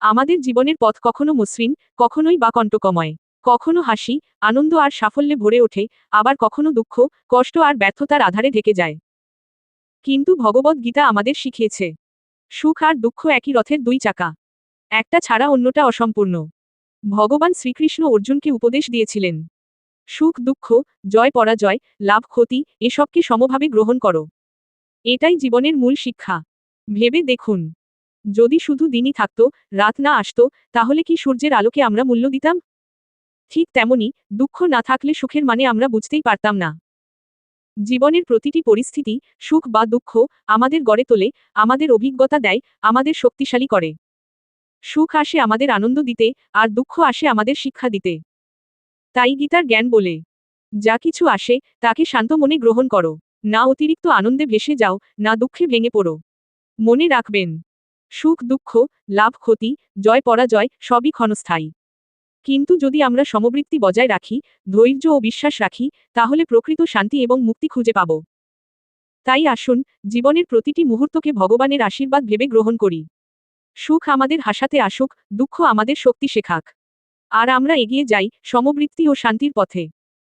আমাদের জীবনের পথ কখনো মসৃণ, কখনোই বা কণ্টকময়। কখনো হাসি, আনন্দ আর সাফল্যে ভরে ওঠে, আবার কখনো দুঃখ, কষ্ট আর ব্যর্থতার আধারে ঢেকে যায়। কিন্তু ভগবদ গীতা আমাদের শিখিয়েছে, সুখ আর দুঃখ একই রথের দুই চাকা। একটা ছাড়া অন্যটা অসম্পূর্ণ। ভগবান শ্রীকৃষ্ণ অর্জুনকে উপদেশ দিয়েছিলেন, সুখ, দুঃখ, জয়, পরাজয়, লাভ, ক্ষতি, এসবকে সমভাবে গ্রহণ করো। এটাই জীবনের মূল শিক্ষা। ভেবে দেখুন। যদি শুধু দিনই থাকত, রাত না আসত, তাহলে কি সূর্যের আলোকে আমরা মূল্য দিতাম? ঠিক তেমনি, দুঃখ না থাকলে সুখের মানে আমরা বুঝতেই পারতাম না। জীবনের প্রতিটি পরিস্থিতি, সুখ বা দুঃখ, আমাদের গড়ে তোলে, আমাদের অভিজ্ঞতা দেয়, আমাদের শক্তিশালী করে। সুখ আসে আমাদের আনন্দ দিতে, আর দুঃখ আসে আমাদের শিক্ষা দিতে। তাই গীতার জ্ঞান বলে, যা কিছু আসে, তাকে শান্ত মনে গ্রহণ করো। না অতিরিক্ত আনন্দে ভেসে যাও, না দুঃখে ভেঙে পড়ো। মনে রাখবেন সুখ, দুঃখ, লাভ, ক্ষতি, জয়, পরাজয় সবই ক্ষণস্থায়ী। কিন্তু যদি আমরা সমবৃত্তি বজায় রাখি, ধৈর্য ও বিশ্বাস রাখি, তাহলে প্রকৃত শান্তি এবং মুক্তি খুঁজে পাব। তাই আসুন, জীবনের প্রতিটি মুহূর্তকে ভগবানের আশীর্বাদ ভেবে গ্রহণ করি। সুখ আমাদের হাসাতে আসুক, দুঃখ আমাদের শক্তি শেখাক। আর আমরা এগিয়ে যাই সমবৃত্তি ও শান্তির পথে।